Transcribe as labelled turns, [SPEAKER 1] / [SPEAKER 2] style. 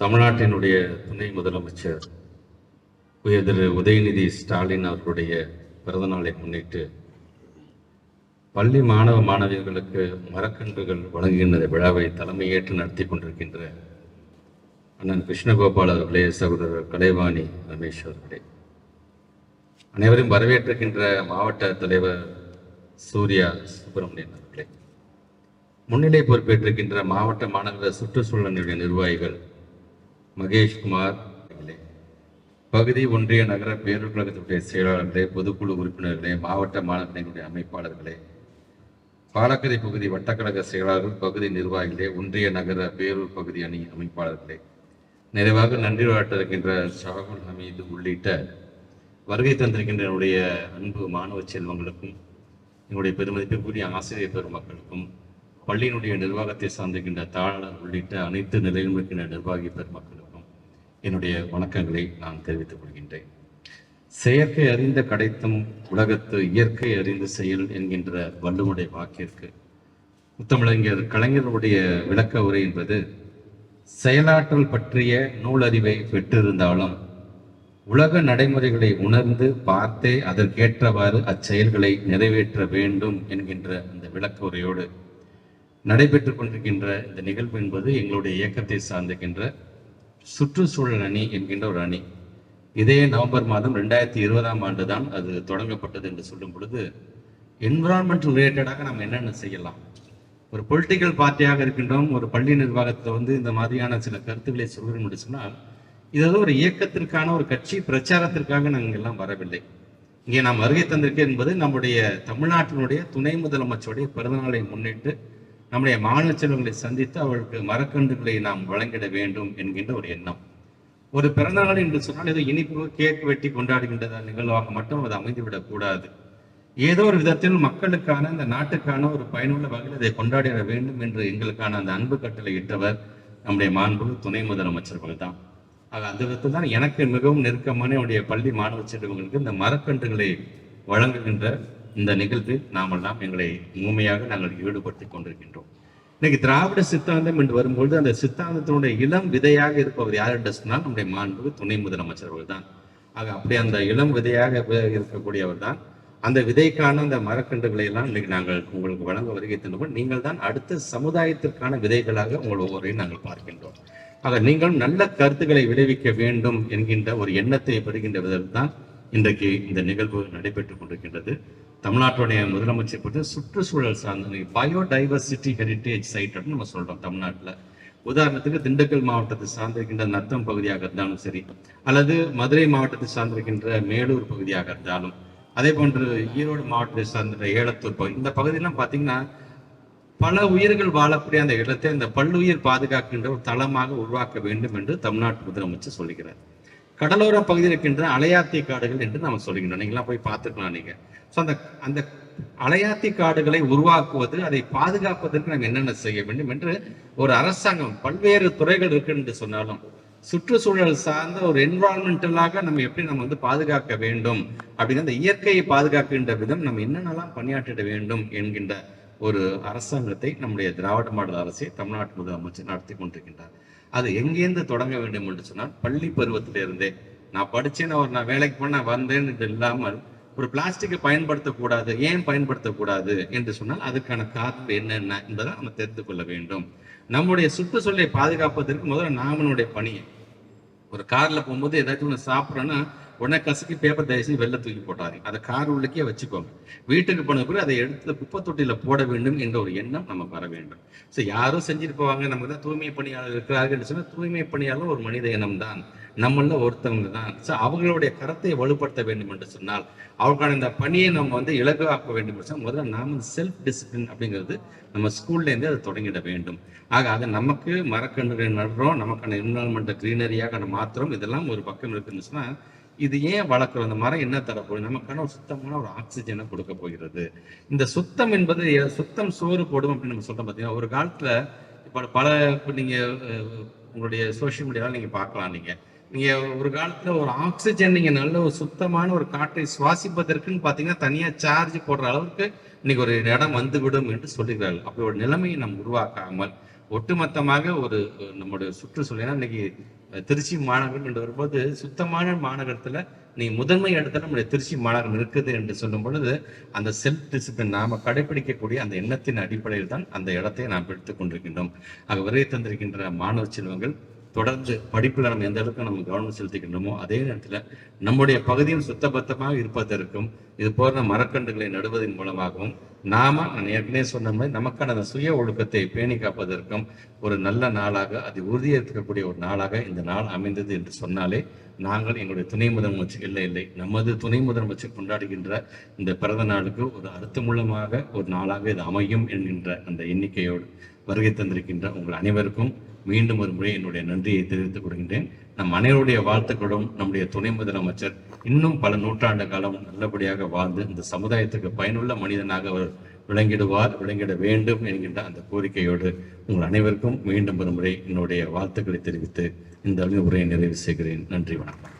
[SPEAKER 1] தமிழ்நாட்டினுடைய துணை முதலமைச்சர் உயர் திரு உதயநிதி ஸ்டாலின் அவர்களுடைய பிறந்தநாளை முன்னிட்டு பள்ளி மாணவ மாணவியர்களுக்கு மரக்கன்றுகள் வழங்குகின்ற விழாவை தலைமையேற்று நடத்தி கொண்டிருக்கின்ற அண்ணன் கிருஷ்ணகோபால் அவர்களே சகோதரர் கலைவாணி ரமேஷ் அவர்களே. அனைவரும் வரவேற்றிருக்கின்ற மாவட்ட தலைவர் சூர்யா சுப்பிரமணியன் அவர்களே. முன்னிலை பொறுப்பேற்றிருக்கின்ற மாவட்ட மாநகர சுற்றுச்சூழல் நிர்வாகிகள் மகேஷ்குமார் அவர்களே. பகுதி ஒன்றிய நகர பேரூர் கழகத்துடைய செயலாளர்களே பொதுக்குழு உறுப்பினர்களே மாவட்ட மாநகரங்களுடைய அமைப்பாளர்களே. பாலக்கரை பகுதி வட்டக்கழக செயலாளர்கள் பகுதி நிர்வாகிகளே ஒன்றிய நகர பேரூர் பகுதி அணி அமைப்பாளர்களே. நிறைவாக நன்றி இருக்கின்ற ஷாகுல் ஹமீது உள்ளிட்ட வருகை தந்திருக்கின்ற என்னுடைய அன்பு மாணவ செல்வங்களுக்கும் என்னுடைய பெருமதிப்புக்குரிய ஆசிரியர் பெருமக்களுக்கும் பள்ளியினுடைய நிர்வாகத்தை சார்ந்திருக்கின்ற தாளர் உள்ளிட்ட அனைத்து நிலையிலும் இருக்கின்ற நிர்வாகி பெருமக்களும் என்னுடைய வணக்கங்களை நான் தெரிவித்துக் கொள்கின்றேன். செயற்கை அறிந்த கடைத்தும் உலகத்து இயற்கை அறிந்த செயல் என்கின்ற வள்ளுவனுடைய வாக்கிற்கு முத்தமிழறிஞர் கலைஞருடைய விளக்க உரை என்பது செயலாற்றல் பற்றிய நூலறிவை பெற்றிருந்தாலும் உலக நடைமுறைகளை உணர்ந்து பார்த்தே அதற்கேற்றவாறு அச்செயல்களை நிறைவேற்ற வேண்டும் என்கின்ற அந்த விளக்க உரையோடு நடைபெற்று கொண்டிருக்கின்ற இந்த நிகழ்வு என்பது எங்களுடைய இயக்கத்தை சார்ந்திருக்கின்ற சுற்றுச்சூழல் அணி என்கின்ற ஒரு அணி. இதே நவம்பர் மாதம் ரெண்டாயிரத்தி இருபதாம் ஆண்டு தான் அது தொடங்கப்பட்டது என்று சொல்லும் பொழுது என்விரான்மெண்ட் ரிலேட்டடாக நாம் என்னென்ன செய்யலாம்? ஒரு பொலிட்டிக்கல் பார்ட்டியாக இருக்கின்றோம் ஒரு பள்ளி நிர்வாகத்தில் வந்து இந்த மாதிரியான சில கருத்துக்களை சொல்கிறோம் என்று சொன்னால் இது ஒரு இயக்கத்திற்கான ஒரு கட்சி பிரச்சாரத்திற்காக நாங்கள் எல்லாம் வரவில்லை. இங்கே நாம் வருகை தந்திருக்கேன் என்பது நம்முடைய தமிழ்நாட்டினுடைய துணை முதலமைச்சருடைய பிறந்தநாளை முன்னிட்டு நம்முடைய மாணவ செல்வங்களை சந்தித்து அவர்களுக்கு மரக்கன்றுகளை நாம் வழங்கிட வேண்டும் என்கின்ற ஒரு எண்ணம். ஒரு பிறந்தநாள் என்று சொன்னால் ஏதோ இனிப்பு கேக் வெட்டி கொண்டாடுகின்ற நிகழ்வாக மட்டும் அது அமைந்துவிடக் கூடாது. ஏதோ ஒரு விதத்தில் மக்களுக்கான இந்த நாட்டுக்கான ஒரு பயனுள்ள வகையில் அதை கொண்டாடிட வேண்டும் என்று எங்களுக்கான அந்த அன்பு கட்டளை இட்டவர் நம்முடைய மாண்பு துணை முதலமைச்சர்கள் தான் ஆக அந்த விதத்தில் தான் எனக்கு மிகவும் நெருக்கமான என்னுடைய பள்ளி மாணவ செல்வங்களுக்கு இந்த மரக்கன்றுகளை வழங்குகின்ற இந்த நிகழ்வு நாமெல்லாம் எங்களை முழுமையாக நாங்கள் ஈடுபடுத்தி கொண்டிருக்கின்றோம். இன்னைக்கு திராவிட சித்தாந்தம் என்று வரும்பொழுது அந்த சித்தாந்தத்தினுடைய இளம் விதையாக இருப்பவர் யார் என்று சொன்னால் நம்முடைய மாண்பு துணை முதலமைச்சர்கள் தான் ஆக அப்படி அந்த இளம் விதையாக இருக்கக்கூடியவர் தான். அந்த விதைக்கான அந்த மரக்கன்றுகளை எல்லாம் இன்னைக்கு நாங்கள் உங்களுக்கு வழங்க வருகை தந்தோம் நீங்கள் தான் அடுத்த சமுதாயத்திற்கான விதைகளாக உங்கள் ஒவ்வொருவரையும் நாங்கள் பார்க்கின்றோம். ஆக நீங்களும் நல்ல கருத்துக்களை விளைவிக்க வேண்டும் என்கின்ற ஒரு எண்ணத்தை பெறுகின்ற விதத்தில் தான் இன்றைக்கு இந்த நிகழ்வு நடைபெற்றுக் கொண்டிருக்கின்றது. தமிழ்நாட்டுடைய முதலமைச்சர் பொறுத்து சுற்றுச்சூழல் சார்ந்த பயோடைவர்சிட்டி ஹெரிட்டேஜ் சைட் அப்படின்னு நம்ம சொல்கிறோம் தமிழ்நாட்டில். உதாரணத்துக்கு திண்டுக்கல் மாவட்டத்தை சார்ந்திருக்கின்ற நத்தம் பகுதியாக இருந்தாலும் சரி அல்லது மதுரை மாவட்டத்தை சார்ந்திருக்கின்ற மேலூர் பகுதியாக இருந்தாலும் அதே போன்று ஈரோடு மாவட்டத்தை சார்ந்த ஏலத்தூர் பகுதி இந்த பகுதியெல்லாம் பார்த்தீங்கன்னா பல உயிர்கள் வாழக்கூடிய அந்த இடத்தை இந்த பல்லுயிர் பாதுகாக்கின்ற ஒரு தளமாக உருவாக்க வேண்டும் என்று தமிழ்நாட்டு முதலமைச்சர் சொல்லுகிறார். கடலோர பகுதியில் இருக்கின்ற அலையாத்தி காடுகள் என்று நம்ம சொல்லுகின்றோம். நீங்களாம் போய் பார்த்துக்கலாம் நீங்கள் ஸோ அந்த அந்த அலையாத்தி காடுகளை உருவாக்குவது அதை பாதுகாப்பதற்கு நாங்கள் என்னென்ன செய்ய வேண்டும் என்று ஒரு அரசாங்கம் பல்வேறு துறைகள் இருக்கு என்று சொன்னாலும் சுற்றுச்சூழல் சார்ந்த ஒரு என்வரான்மெண்டலாக நம்ம எப்படி நம்ம வந்து பாதுகாக்க வேண்டும்? அப்படிங்கிற அந்த இயற்கையை பாதுகாக்கின்ற விதம் நம்ம என்னென்னலாம் பணியாற்றிட வேண்டும் என்கின்ற ஒரு அரசாங்கத்தை நம்முடைய திராவிட மாடல் அரசை தமிழ்நாட்டு முதலமைச்சர் நடத்தி கொண்டிருக்கின்றார். அது எங்கேருந்து தொடங்க வேண்டும் என்று சொன்னால் பள்ளி பருவத்திலிருந்தே. நான் படிச்சேன் ஒரு நான் வேலைக்கு போன வந்தேன் இல்லாமல் ஒரு பிளாஸ்டிக்கை பயன்படுத்தக்கூடாது ஏன் பயன்படுத்தக்கூடாது என்று சொன்னால் அதுக்கான காரணம் என்னென்ன என்பதை நம்ம தெரிந்து கொள்ள வேண்டும். நம்முடைய சுற்றுச்சூழலை பாதுகாப்பதற்கு முதல்ல நாமளுடைய பணியை ஒரு காரில் போகும்போது ஏதாச்சும் ஒன்று சாப்பிட்றோன்னா உடனே கசுக்கி பேப்பர் தயசி வெளில தூக்கி போட்டாரு அதை கார் உள்ளக்கே வச்சுக்கோங்க. வீட்டுக்கு போன பிறகு அதை எடுத்து குப்பை தொட்டியில் போட வேண்டும் என்ற ஒரு எண்ணம் நம்ம வர வேண்டும். ஸோ யாரும் செஞ்சுட்டு போவாங்க நமக்கு தான் தூய்மை பணியாளர் இருக்கிறார்கள் சொன்னால் தூய்மை பணியாளர் ஒரு மனித இனம் தான் நம்மள ஒருத்தவங்க தான். ஸோ அவங்களுடைய கரத்தை வலுப்படுத்த வேண்டும் என்று சொன்னால் அவர்களுக்கான இந்த பணியை நம்ம வந்து இலகுவாக்க வேண்டும் என்று சொன்னால் முதல்ல நாம் செல்ஃப் டிசிப்ளின் அப்படிங்கிறது நம்ம ஸ்கூல்லேருந்து அதை தொடங்கிட வேண்டும். ஆக அதை நமக்கு மரக்கன்று நடுறோம் நமக்கான என்வரான்மெண்ட் க்ரீனரியாக நம்ம மாத்திரம் இதெல்லாம் ஒரு பக்கம் இருக்குன்னு சொன்னால் இது ஏன் வளர்க்குறோம்? அந்த மரம் என்ன தரப்போகுது நமக்கான ஒரு சுத்தமான ஒரு ஆக்சிஜனை கொடுக்க போகிறது. இந்த சுத்தம் என்பது சுத்தம் சோறு போடும் அப்படின்னு நம்ம சொல்கிறோம் பார்த்தீங்கன்னா ஒரு காலத்தில் இப்போ பல இப்போ நீங்கள் உங்களுடைய சோஷியல் மீடியாவில் நீங்கள் பார்க்கலாம் நீங்கள் நீங்க ஒரு காலத்துல ஒரு ஆக்சிஜன் நீங்க நல்ல ஒரு சுத்தமான ஒரு காற்றை சுவாசிப்பதற்குன்னு பாத்தீங்கன்னா தனியா சார்ஜ் போடுற அளவுக்கு இன்னைக்கு ஒரு இடம் வந்துவிடும் என்று சொல்லுகிறார்கள். அப்படி ஒரு நிலைமையை நாம் உருவாக்காமல் ஒட்டுமொத்தமாக ஒரு நம்முடைய சுற்றுச்சூழல் இன்னைக்கு திருச்சி மாநகரம் என்று வரும்போது சுத்தமான மாநகரத்துல நீ முதன்மை இடத்துல நம்முடைய திருச்சி மாநகரம் இருக்குது என்று சொல்லும் பொழுது அந்த செல்ஃப் டிசிப்ளின் நாம கடைபிடிக்கக்கூடிய அந்த எண்ணத்தின் அடிப்படையில் தான் அந்த இடத்தை நாம் எடுத்துக் கொண்டிருக்கின்றோம். ஆக வருகை தந்திருக்கின்ற மாணவ செல்வங்கள் தொடர்ந்து படிப்புல நம்ம எந்த அளவுக்கு நம்ம கவனம் செலுத்திக்கின்றோமோ அதே நேரத்துல நம்முடைய பகுதியும் சுத்தபத்தமாக இருப்பதற்கும் இது போன்ற மரக்கன்றுகளை நடுவதன் மூலமாகவும் நாம நான் ஏற்கனவே சொன்ன மாதிரி நமக்கான அந்த சுய ஒழுக்கத்தை பேணி காப்பதற்கும் ஒரு நல்ல நாளாக அது உறுதியேற்கக்கூடிய ஒரு நாளாக இந்த நாள் அமைந்தது என்று சொன்னாலே நாங்கள் எங்களுடைய துணை முதலமைச்சர் இல்லை இல்லை நமது துணை முதலமைச்சர் கொண்டாடுகின்ற இந்த பிறந்த நாளுக்கு ஒரு அர்த்தமுள்ளமாக ஒரு நாளாக இது அமையும் என்கின்ற அந்த எண்ணிக்கையோடு வருகை தந்திருக்கின்ற உங்கள் அனைவருக்கும் மீண்டும் ஒரு முறை என்னுடைய நன்றியை தெரிவித்துக் கொள்கின்றேன். நம் அனைவருடைய வாழ்த்துக்களும் நம்முடைய துணை முதலமைச்சர் இன்னும் பல நூற்றாண்டு காலம் நல்லபடியாக வாழ்ந்து இந்த சமுதாயத்துக்கு பயனுள்ள மனிதனாக அவர் விளங்கிடுவார் விளங்கிட வேண்டும் என்கின்ற அந்த கோரிக்கையோடு உங்கள் அனைவருக்கும் மீண்டும் ஒரு முறை என்னுடைய வாழ்த்துக்களை தெரிவித்து இந்த உரையை நிறைவு செய்கிறேன். நன்றி வணக்கம்.